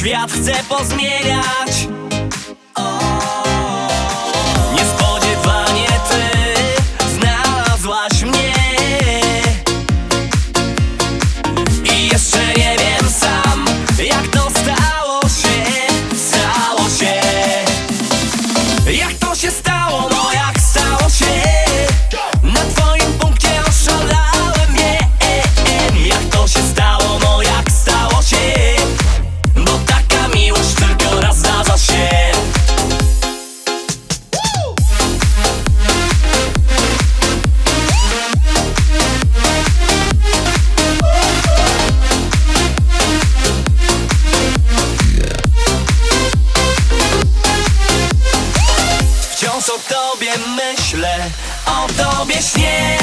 świat chcę pozmieniać o tobie śnię